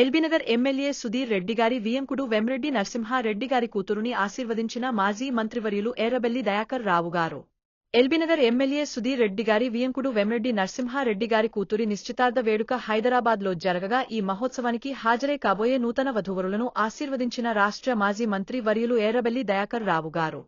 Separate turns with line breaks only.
LB Nagar MLA Sudheer Reddy గారి వియంకుడు వెమ్రెడ్డి నరసింహారెడ్డి గారి కూతురుని ఆశీర్వదించిన మాజీ మంత్రివర్యులు ఎర్రబెల్లి దయాకర్ రావు గారు. ఎల్బీనగర్ ఎమ్మెల్యే సుధీర్ రెడ్డి గారి వియంకుడు వెమ్రెడ్డి నరసింహారెడ్డి గారి కూతురి నిశ్చితార్థ వేడుక హైదరాబాద్లో జరగగా ఈ మహోత్సవానికి హాజరై కాబోయే నూతన వధూవరులను ఆశీర్వదించిన రాష్ట్ర మాజీ మంత్రి వర్యులు ఎర్రబెల్లి దయాకర్ రావు గారు.